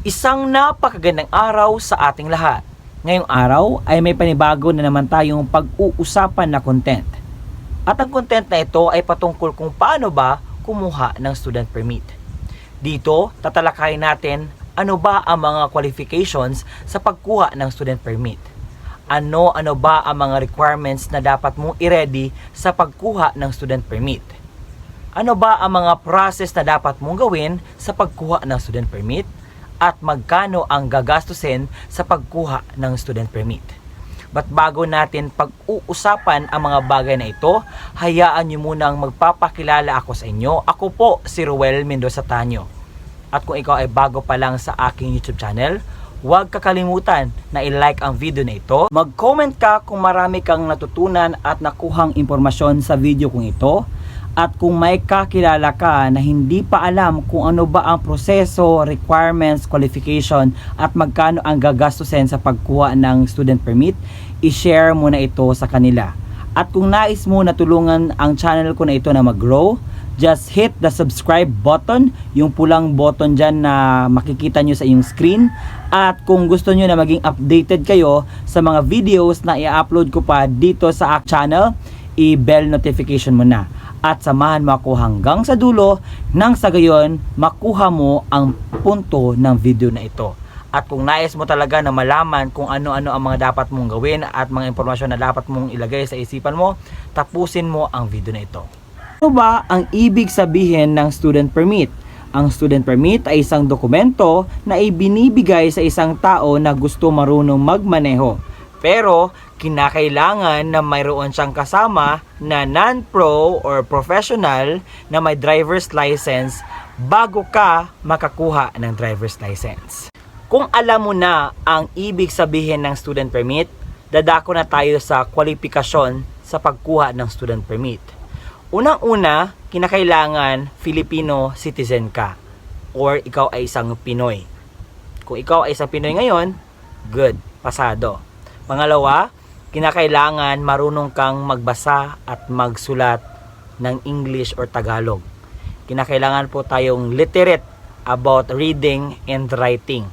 Isang napakagandang araw sa ating lahat. Ngayong araw ay may panibago na naman tayong pag-uusapan na content. At ang content na ito ay patungkol kung paano ba kumuha ng student permit. Dito, tatalakayin natin ano ba ang mga qualifications sa pagkuha ng student permit. Ano-ano ba ang mga requirements na dapat mong i-ready sa pagkuha ng student permit. Ano ba ang mga process na dapat mong gawin sa pagkuha ng student permit? At magkano ang gagastusin sa pagkuha ng student permit? But bago natin pag-uusapan ang mga bagay na ito, hayaan niyo munang magpapakilala ako sa inyo. Ako po si Ruel Mendoza Tanyo. At kung ikaw ay bago pa lang sa aking YouTube channel, huwag kakalimutan na i-like ang video na ito. Mag-comment ka kung marami kang natutunan at nakuhang impormasyon sa video kong ito. At kung may kakilala ka na hindi pa alam kung ano ba ang proseso, requirements, qualification at magkano ang gagastusin sa pagkuha ng student permit, i-share mo na ito sa kanila. At kung nais mo na tulungan ang channel ko na ito na mag-grow, just hit the subscribe button, yung pulang button dyan na makikita nyo sa iyong screen. At kung gusto nyo na maging updated kayo sa mga videos na i-upload ko pa dito sa aking channel, i-bell notification mo na. At samahan mo ako hanggang sa dulo nang sa gayon makuha mo ang punto ng video na ito. At kung nais mo talaga na malaman kung ano-ano ang mga dapat mong gawin at mga impormasyon na dapat mong ilagay sa isipan mo, tapusin mo ang video na ito. Ano ba ang ibig sabihin ng student permit? Ang student permit ay isang dokumento na ibinibigay sa isang tao na gusto marunong magmaneho. Pero kinakailangan na mayroon siyang kasama na non-pro or professional na may driver's license bago ka makakuha ng driver's license. Kung alam mo na ang ibig sabihin ng student permit, dadako na tayo sa kwalifikasyon sa pagkuha ng student permit. Unang-una, kinakailangan Filipino citizen ka or ikaw ay isang Pinoy. Kung ikaw ay isang Pinoy ngayon, good, pasado. Pangalawa, kinakailangan marunong kang magbasa at magsulat ng English or Tagalog. Kinakailangan po tayong literate about reading and writing.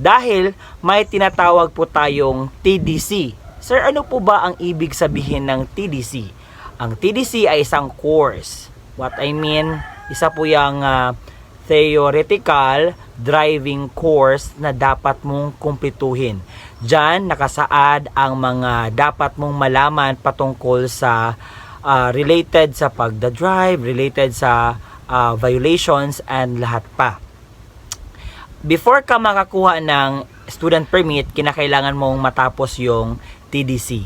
Dahil may tinatawag po tayong TDC. Sir, ano po ba ang ibig sabihin ng TDC? Ang TDC ay isang course. What I mean, isa po yung uh, theoretical driving course na dapat mong kumpletuhin. Diyan nakasaad ang mga dapat mong malaman patungkol sa uh, related sa pagda-drive, related sa uh, violations and lahat pa. Before ka makakuha ng student permit, kinakailangan mong matapos yung TDC.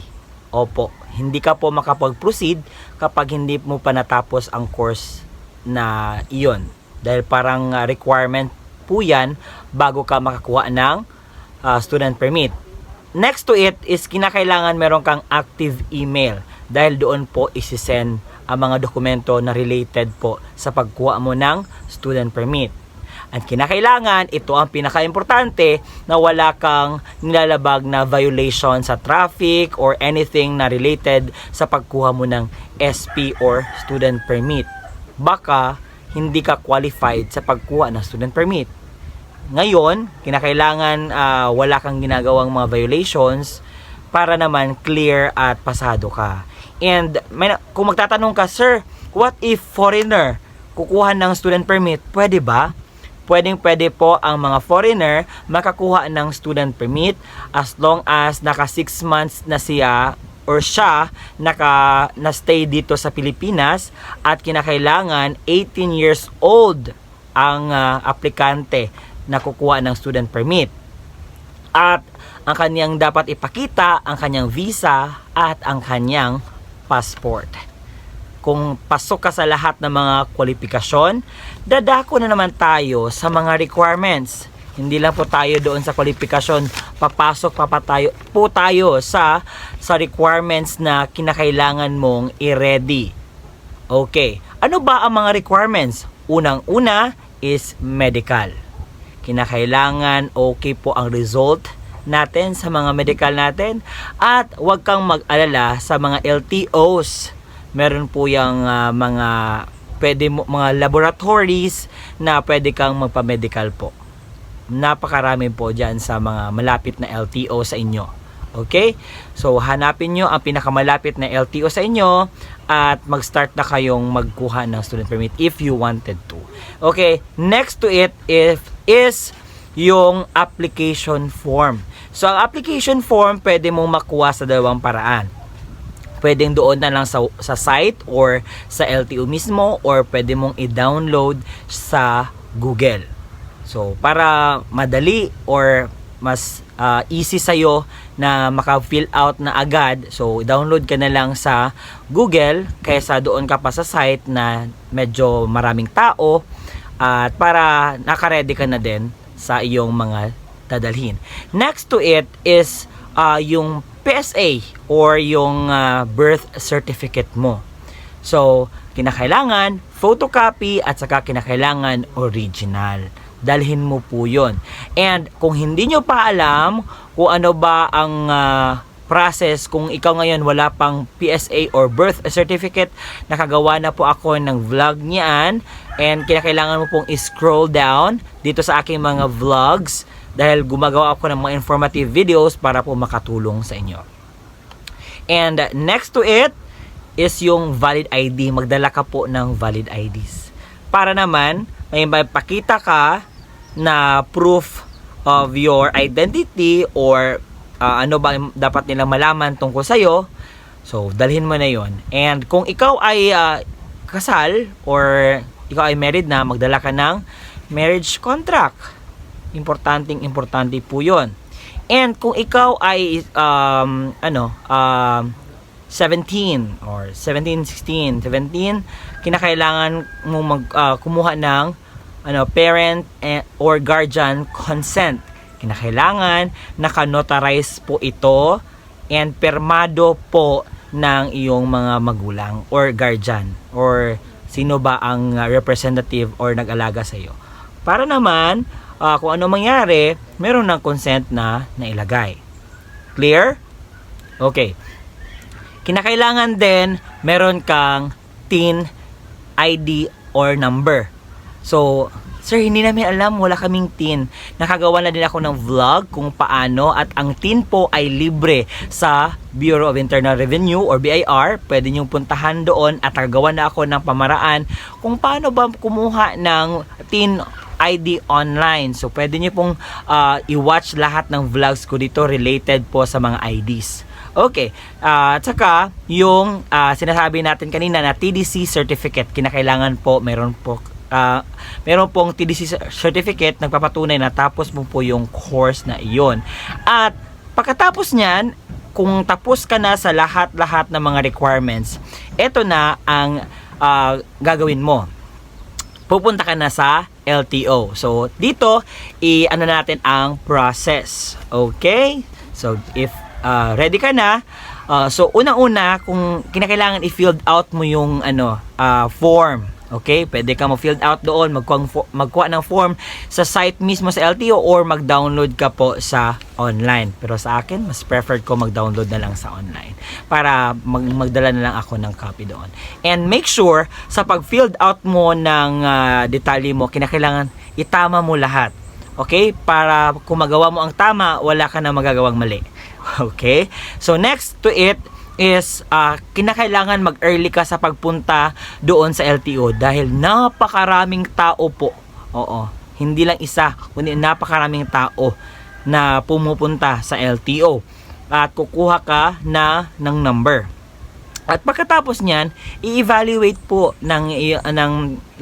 Opo, hindi ka po makapag-proceed kapag hindi mo pa natapos ang course na iyon. Dahil parang uh, requirement po yan bago ka makakuha ng uh, student permit. Next to it is kinakailangan meron kang active email dahil doon po isisend ang mga dokumento na related po sa pagkuha mo ng student permit. At kinakailangan, ito ang pinaka-importante na wala kang nilalabag na violation sa traffic or anything na related sa pagkuha mo ng SP or student permit. Baka hindi ka qualified sa pagkuha ng student permit. Ngayon, kinakailangan uh, wala kang ginagawang mga violations para naman clear at pasado ka. And may, kung magtatanong ka, Sir, what if foreigner kukuha ng student permit? Pwede ba? Pwedeng pwede po ang mga foreigner makakuha ng student permit as long as naka 6 months na siya or siya naka na-stay dito sa Pilipinas at kinakailangan 18 years old ang uh, aplikante na kukuha ng student permit. At ang kanyang dapat ipakita ang kanyang visa at ang kanyang passport. Kung pasok ka sa lahat ng mga kwalifikasyon, dadako na naman tayo sa mga requirements. Hindi lang po tayo doon sa kwalifikasyon, papasok pa, pa tayo, po tayo sa, sa requirements na kinakailangan mong i-ready. Okay, ano ba ang mga requirements? Unang-una is medical. Kinakailangan okay po ang result natin sa mga medical natin at huwag kang mag-alala sa mga LTOs meron po yung uh, mga pwede mo, mga laboratories na pwede kang magpa-medical po. Napakarami po dyan sa mga malapit na LTO sa inyo. Okay? So, hanapin nyo ang pinakamalapit na LTO sa inyo at mag-start na kayong magkuha ng student permit if you wanted to. Okay, next to it if, is yung application form. So, ang application form, pwede mong makuha sa dalawang paraan. Pwedeng doon na lang sa, sa site or sa LTO mismo or pwede mong i-download sa Google. So, para madali or mas ah, easy sa'yo na maka-fill out na agad, so download ka na lang sa Google kaysa doon ka pa sa site na medyo maraming tao at para nakaready ka na din sa iyong mga dadalhin. Next to it is ah, yung PSA or yung ah, birth certificate mo. So, kinakailangan photocopy at saka kinakailangan original. Dalhin mo po yon. And kung hindi nyo pa alam kung ano ba ang ah, process kung ikaw ngayon wala pang PSA or birth certificate, nakagawa na po ako ng vlog niyan and kinakailangan mo pong i-scroll down dito sa aking mga vlogs dahil gumagawa ako ng mga informative videos para po makatulong sa inyo. And uh, next to it is yung valid ID. Magdala ka po ng valid IDs. Para naman, may mapakita ka na proof of your identity or uh, ano ba dapat nilang malaman tungkol sa'yo. So, dalhin mo na yon. And kung ikaw ay uh, kasal or ikaw ay married na, magdala ka ng marriage contract. Importanteng importante po yon. And kung ikaw ay um, ano, um, 17 or 17, 16, 17, kinakailangan mo mag ah, kumuha ng ano parent or guardian consent. Kinakailangan naka-notarize po ito and permado po ng iyong mga magulang or guardian or sino ba ang ah, representative or nag-alaga sa iyo. Para naman ah, kung ano mangyari, meron ng consent na nailagay. Clear? Okay. Kinakailangan din meron kang TIN ID or number. So, sir, hindi namin alam, wala kaming TIN. Nakagawa na din ako ng vlog kung paano at ang TIN po ay libre sa Bureau of Internal Revenue or BIR. Pwede niyong puntahan doon at nagagawa na ako ng pamaraan kung paano ba kumuha ng TIN ID online. So, pwede niyo pong ah, i-watch lahat ng vlogs ko dito related po sa mga IDs. Okay. At saka, yung ah, sinasabi natin kanina na TDC certificate, kinakailangan po, meron po, ah, meron pong TDC certificate, nagpapatunay na tapos mo po yung course na iyon. At pagkatapos niyan, kung tapos ka na sa lahat-lahat ng mga requirements, ito na ang ah, gagawin mo pupunta ka na sa LTO. So, dito, i-ano natin ang process. Okay? So, if uh, ready ka na, uh, so unang-una, kung kinakailangan i-filled out mo yung ano, uh, form. Okay? Pwede ka mo filled out doon, magkuha, magkuha ng form sa site mismo sa LTO or mag-download ka po sa online. Pero sa akin, mas preferred ko mag-download na lang sa online para mag magdala na lang ako ng copy doon. And make sure sa pag-filled out mo ng ah, detalye mo, kinakailangan itama mo lahat. Okay? Para kung magawa mo ang tama, wala ka na magagawang mali. Okay? So next to it is ah, kinakailangan mag-early ka sa pagpunta doon sa LTO dahil napakaraming tao po. Oo. Hindi lang isa, kundi napakaraming tao na pumupunta sa LTO at kukuha ka na ng number. At pagkatapos niyan, i-evaluate po ng i- ng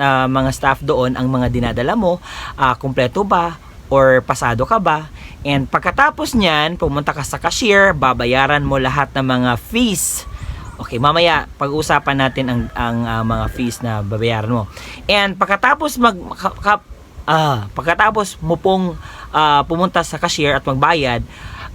ah, mga staff doon ang mga dinadala mo, ah, kumpleto ba or pasado ka ba? And pagkatapos niyan, pumunta ka sa cashier, babayaran mo lahat ng mga fees. Okay, mamaya pag-uusapan natin ang ang ah, mga fees na babayaran mo. And pagkatapos mag ka- ka- ah, pagkatapos mo pong ah, pumunta sa cashier at magbayad,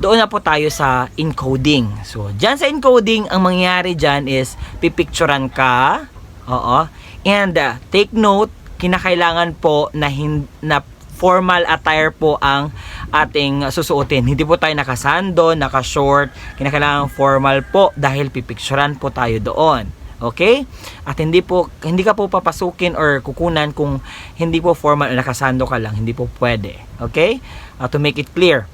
doon na po tayo sa encoding. So, dyan sa encoding, ang mangyayari dyan is pipicturan ka. Oo. And uh, take note, kinakailangan po na, hin- na formal attire po ang ating susuotin. Hindi po tayo nakasando, naka-short. Kinakailangan formal po dahil pipicturan po tayo doon. Okay? At hindi po hindi ka po papasukin or kukunan kung hindi po formal nakasando ka lang, hindi po pwede. Okay? Uh, to make it clear.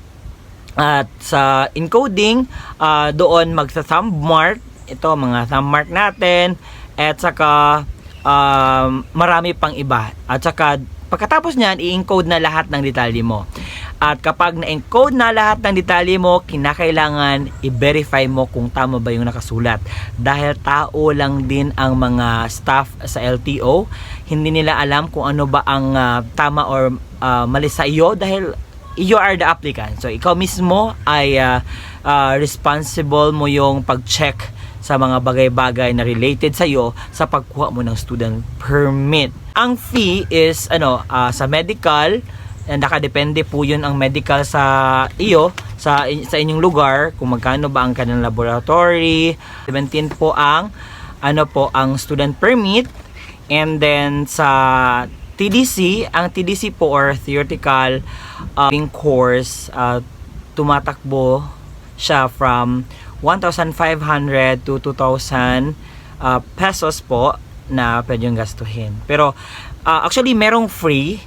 At sa encoding, ah, doon magsa-thumb mark, ito mga thumb mark natin, at saka um, marami pang iba. At saka pagkatapos niyan, i-encode na lahat ng detalye mo. At kapag na-encode na lahat ng detalye mo, kinakailangan i-verify mo kung tama ba yung nakasulat. Dahil tao lang din ang mga staff sa LTO, hindi nila alam kung ano ba ang ah, tama or ah, mali sa iyo dahil you are the applicant. So, ikaw mismo ay ah, ah, responsible mo yung pag-check sa mga bagay-bagay na related sa iyo sa pagkuha mo ng student permit. Ang fee is ano ah, sa medical eh, nakadepende po yun ang medical sa iyo sa sa inyong lugar kung magkano ba ang kanilang laboratory 17 po ang ano po ang student permit and then sa TDC ang TDC po or theoretical uh, course uh, tumatakbo siya from 1,500 to 2,000 uh, pesos po na pwede yung gastuhin. Pero uh, actually merong free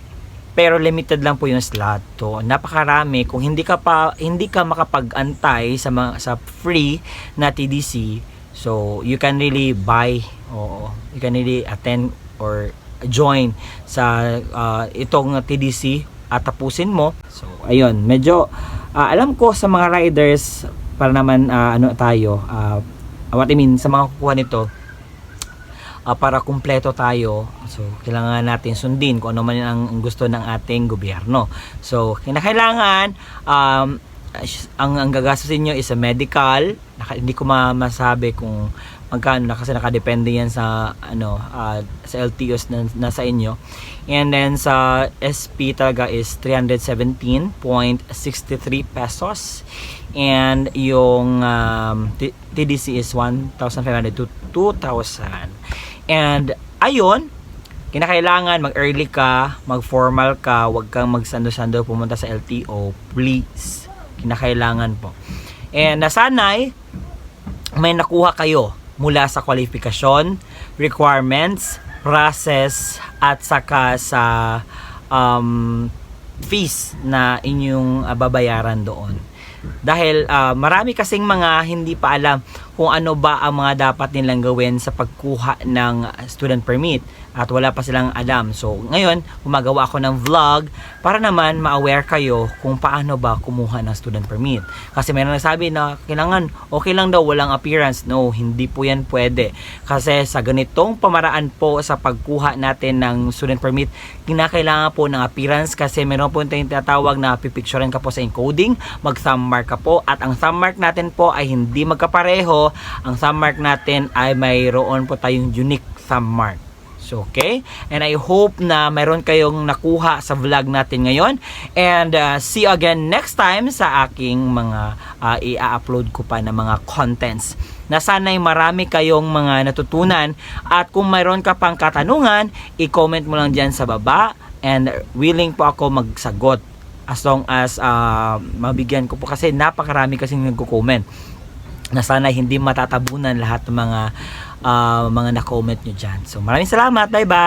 pero limited lang po yung slot to. Napakarami kung hindi ka pa hindi ka makapag-antay sa mga, sa free na TDC. So you can really buy oo, you can really attend or join sa uh, itong TDC at tapusin mo. So ayun, medyo uh, alam ko sa mga riders para naman uh, ano tayo uh, what I mean sa mga kukuha nito uh, para kumpleto tayo so kailangan natin sundin kung ano man ang gusto ng ating gobyerno. So kinakailangan um, ang ang gagastusin nyo is a medical. Hindi ko ma masabi kung magkano na kasi nakadepende yan sa ano uh, sa LTOs na, na sa inyo and then sa SP talaga is 317.63 pesos and yung um, TDC is 1,500 to 2,000 and ayun kinakailangan mag-early ka, mag-formal ka, huwag kang magsando-sando pumunta sa LTO, please. Kinakailangan po. And nasanay, may nakuha kayo mula sa kwalifikasyon, requirements, process, at saka sa um, fees na inyong uh, babayaran doon. Dahil uh, marami kasing mga hindi pa alam kung ano ba ang mga dapat nilang gawin sa pagkuha ng student permit at wala pa silang alam. So, ngayon, gumagawa ako ng vlog para naman ma-aware kayo kung paano ba kumuha ng student permit. Kasi mayroon nagsabi na kailangan okay lang daw walang appearance. No, hindi po yan pwede. Kasi sa ganitong pamaraan po sa pagkuha natin ng student permit, kinakailangan po ng appearance kasi meron po tayong tinatawag na pipicturean ka po sa encoding, mag-thumb mark ka po at ang thumb mark natin po ay hindi magkapareho. Ang thumb mark natin ay mayroon po tayong unique thumb mark. So, okay? And I hope na meron kayong nakuha sa vlog natin ngayon. And uh, see you again next time sa aking mga uh, i-upload ko pa na mga contents. Na sana'y marami kayong mga natutunan. At kung mayroon ka pang katanungan, i-comment mo lang dyan sa baba. And willing po ako magsagot as long as uh, mabigyan ko po kasi napakarami kasing nagko-comment na sana hindi matatabunan lahat ng mga uh, mga na-comment nyo dyan. So maraming salamat. Bye-bye!